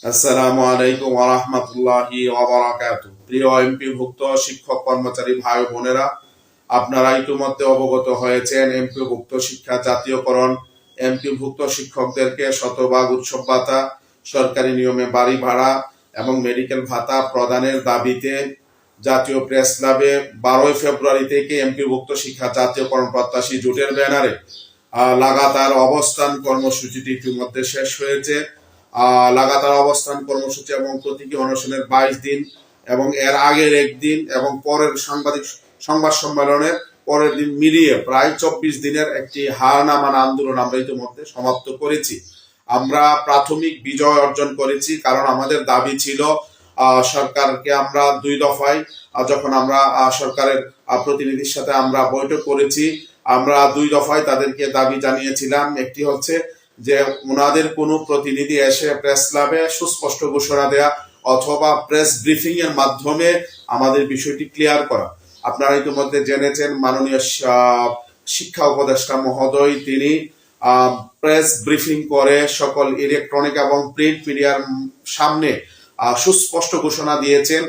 আসসালামু আলাইকুম ওরহমতুল্লাহি ওবরাকাতু প্রিয় এমপি ভুক্ত শিক্ষক কর্মচারী ভাই বোনেরা, আপনারা ইতিমধ্যে অবগত হয়েছেন এমপি ভুক্ত শিক্ষা জাতীয়করণ এমপি ভুক্ত শিক্ষকদেরকে শতভাগ উৎসব ভাতা, সরকারি নিয়মে বাড়ি ভাড়া এবং মেডিকেল ভাতা প্রদানের দাবিতে জাতীয় প্রেস ক্লাবে বারোই ফেব্রুয়ারি থেকে এমপি ভুক্ত শিক্ষা জাতীয়করণ প্রত্যাশী জোটের ব্যানারে লাগাতার অবস্থান কর্মসূচিটি ইতিমধ্যে শেষ হয়েছে। লাগাতার অবস্থান কর্মসূচি এবং প্রতীকী অনশনের বাইশ দিন এবং এর আগের একদিন এবং পরের সাংবাদিক সংবাদ সম্মেলনের পরের দিন মিলিয়ে প্রায় চব্বিশ দিনের একটি হার নামান আন্দোলন আমরা ইতিমধ্যে সমাপ্ত করেছি। আমরা প্রাথমিক বিজয় অর্জন করেছি কারণ আমাদের দাবি ছিল সরকারকে আমরা দুই দফায় যখন আমরা সরকারের প্রতিনিধির সাথে আমরা বৈঠক করেছি, আমরা দুই দফায় তাদেরকে দাবি জানিয়েছিলাম। একটি হচ্ছে যে ওনাদের কোনো প্রতিনিধি এসে প্রেস ক্লাবে সুস্পষ্ট ঘোষণা দেয়া অথবা প্রেস ব্রিফিং এর মাধ্যমে আমাদের বিষয়টি ক্লিয়ার করা। আপনারা ইতিমধ্যে জেনেছেন মাননীয় শিক্ষা উপদেষ্টা মহোদয়, তিনি প্রেস ব্রিফিং করে সকল ইলেকট্রনিক এবং প্রিন্ট মিডিয়ার সামনে সুস্পষ্ট ঘোষণা দিয়েছেন।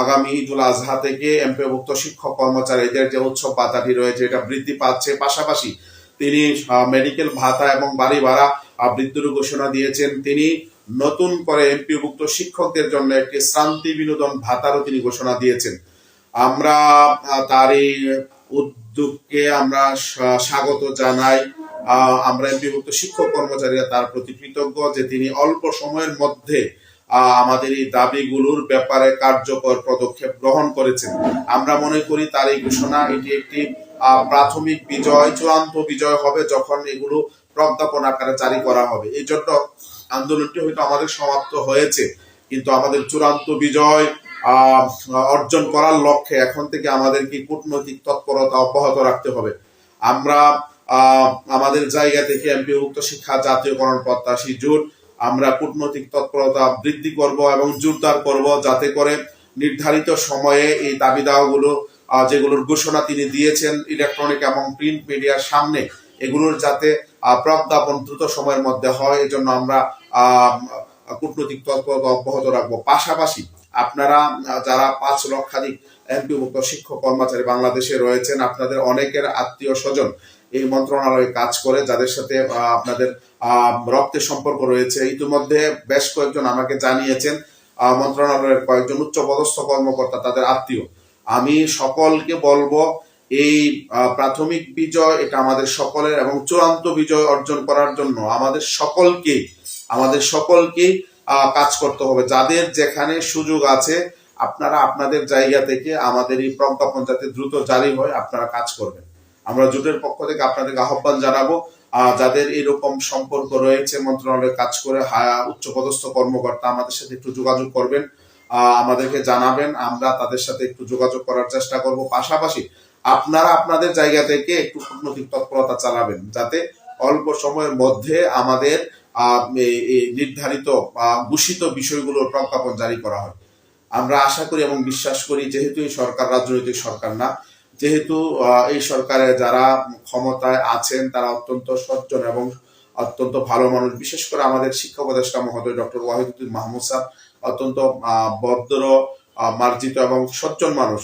আগামী ঈদুল আজহা থেকে এমপিভুক্ত শিক্ষক কর্মচারীদের যে উৎসব ভাতাটি রয়েছে, এটা বৃদ্ধি পাচ্ছে। পাশাপাশি তিনি মেডিকেল ভাতা এবং বাড়ি ভাড়া বৃদ্ধির ঘোষণা দিয়েছেন। তিনি নতুন করে এমপিভুক্ত শিক্ষকদের জন্য একটি শান্তি বিনোদন ভাতারও তিনি ঘোষণা দিয়েছেন। আমরা তার এই উদ্যোগকে আমরা স্বাগত জানাই। আমরা এমপিভুক্ত শিক্ষক কর্মচারীরা তার প্রতি কৃতজ্ঞ যে তিনি অল্প সময়ের মধ্যে আমাদের এই দাবিগুলোর ব্যাপারে কার্যকর পদক্ষেপ গ্রহণ করেছেন। আমরা মনে করি তার এই ঘোষণা এটি একটি প্রাথমিক বিজয়, চূড়ান্ত বিজয় হবে যখন এগুলো প্রজ্ঞাপন আকারে জারি করা হবে। এই জন্য আন্দোলনটি হয়তো আমাদের সমাপ্ত হয়েছে, কিন্তু আমাদের চূড়ান্ত বিজয় অর্জন করার লক্ষ্যে এখন থেকে আমাদেরকে কূটনৈতিক তৎপরতা অব্যাহত রাখতে হবে। আমরা আমাদের জায়গা থেকে এমপিভুক্ত শিক্ষা, জাতীয়করণ প্রত্যাশী জোট, আমরা কূটনৈতিক তৎপরতা বৃদ্ধি করব এবং জোরদার করব যাতে করে নির্ধারিত সময়ে এই দাবি দাওয়াগুলো যেগুলোর ঘোষণা তিনি দিয়েছেন ইলেকট্রনিক এবং প্রিন্ট মিডিয়ার সামনে এগুলোর যাতে আহ, প্রজ্ঞাপন দ্রুত সময়ের মধ্যে হয় এই জন্য আমরা কূটনৈতিক তৎপরতা অব্যাহত রাখব। পাশাপাশি আপনারা যারা পাঁচ লক্ষাধিক এমপিভুক্ত শিক্ষক কর্মচারী বাংলাদেশে রয়েছেন আপনাদের অনেকের আত্মীয় স্বজন এই মন্ত্রণালয়ে কাজ করে যাদের সাথে আপনাদের রক্তের সম্পর্ক রয়েছে। ইতিমধ্যে বেশ কয়েকজন আমাকে জানিয়েছেন মন্ত্রণালয়ের কয়েকজন উচ্চপদস্থ কর্মকর্তা তাদের আত্মীয়। আমি সকলকে বলব, এই প্রাথমিক বিজয় এটা আমাদের সকলের এবং চূড়ান্ত বিজয় অর্জন করার জন্য আমাদের সকলকে আমাদের সকলকে কাজ করতে হবে। যাদের যেখানে সুযোগ আছে, আপনারা আপনাদের জায়গা থেকে আমাদের এই প্রজ্ঞাপন যাতে দ্রুত জারি হয় আপনারা কাজ করবেন। আমরা জোটের পক্ষ থেকে আপনাদেরকে আহ্বান জানাব যাদের এরকম সম্পর্ক রয়েছে, মন্ত্রণালয়ে কাজ করে, হা- উচ্চপদস্থ কর্মকর্তা আমাদের সাথে একটু যোগাযোগ করবেন। আমাদেরকে জানাবেন। আমরা তাদের সাথে একটু যোগাযোগ করার চেষ্টা করব। পাশাপাশি আপনারা আপনাদের জায়গা থেকে একটু কূটনৈতিক তৎপরতা চালাবেন, যাতে অল্প সময়ের মধ্যে আমাদের নির্ধারিত বা ঘোষিত বিষয়গুলোর প্রজ্ঞাপন জারি করা হয়। আমরা আশা করি এবং বিশ্বাস করি, যেহেতু এই সরকার রাজনৈতিক সরকার না, যেহেতু এই সরকারে যারা ক্ষমতায় আছেন, তারা অত্যন্ত সজ্জন এবং অত্যন্ত ভালো মানুষ। বিশেষ করে আমাদের শিক্ষা উপদেষ্টা মহোদয়, ডক্টর ওয়াহিদুদ্দিন মাহমুদ স্যার অত্যন্ত ভদ্র মার্জিত এবং সজ্জন মানুষ।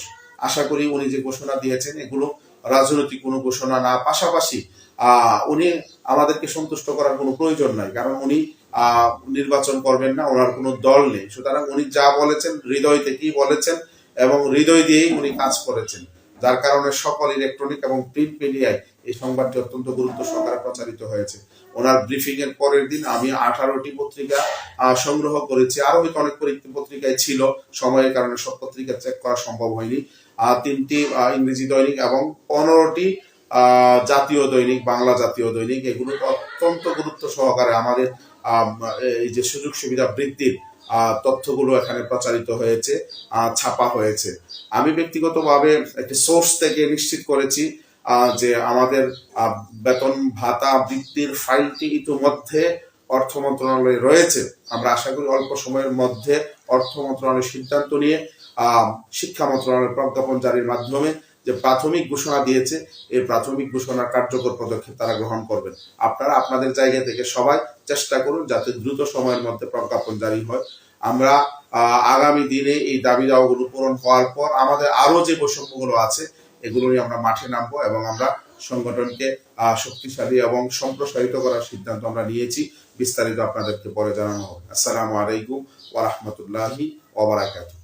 আশা করি উনি যে ঘোষণা দিয়েছেন এগুলো রাজনৈতিক কোনো ঘোষণা না। পাশাপাশি উনি আমাদেরকে সন্তুষ্ট করার কোনো প্রয়োজন নাই, কারণ উনি নির্বাচন করবেন না, ওনার কোনো দল নেই। সুতরাং উনি যা বলেছেন, হৃদয় থেকেই বলেছেন এবং হৃদয় দিয়েই উনি কাজ করেছেন। যার কারণে সকল ইলেকট্রনিক এবং প্রিন্ট মিডিয়ায় এই সংবাদটি অত্যন্ত গুরুত্ব সহকারে প্রচারিত হয়েছে। ওনার ব্রিফিং এর পরের দিন আমি আঠারোটি পত্রিকা সংগ্রহ করেছি। আরও হয়তো অনেক পত্রিকায় ছিল। সময়ের কারণে সব পত্রিকা চেক করা সম্ভব হয়নি। তিনটি ইংরেজি দৈনিক এবং পনেরোটি জাতীয় দৈনিক, বাংলা জাতীয় দৈনিক। এগুলো অত্যন্ত গুরুত্ব সহকারে আমাদের এই যে সুযোগ সুবিধা বৃদ্ধির তথ্যগুলো এখানে প্রচারিত হয়েছে ছাপা হয়েছে। আমি ব্যক্তিগতভাবে একটি সোর্স থেকে নিশ্চিত করেছি যে আমাদের বেতন ভাতা বৃত্তির ফাইলটি ইতিমধ্যে অর্থ মন্ত্রণালয়ে রয়েছে। আমরা আশা করি অল্প সময়ের মধ্যে অর্থ মন্ত্রণালয়ের সিদ্ধান্ত নিয়ে শিক্ষা মন্ত্রণালয়ের প্রজ্ঞাপন জারির মাধ্যমে যে প্রাথমিক ঘোষণা দিয়েছে, এই প্রাথমিক ঘোষণার কার্যকর পদক্ষেপ তারা গ্রহণ করবেন। আপনারা আপনাদের জায়গা থেকে সবাই চেষ্টা করুন যাতে দ্রুত সময়ের মধ্যে প্রজ্ঞাপন জারি হয়। আমরা আগামী দিনে এই দাবি দাওয়াগুলো পূরণ হওয়ার পর আমাদের আরও যে বৈষম্যগুলো আছে এগুলো নিয়ে আমরা মাঠে নামবো এবং আমরা সংগঠনকে শক্তিশালী এবং সম্প্রসারিত করার সিদ্ধান্ত আমরা নিয়েছি। বিস্তারিত আপনাদেরকে পরে জানানো হবে। আসসালামু আলাইকুম ওয়া বারাকাতুহু।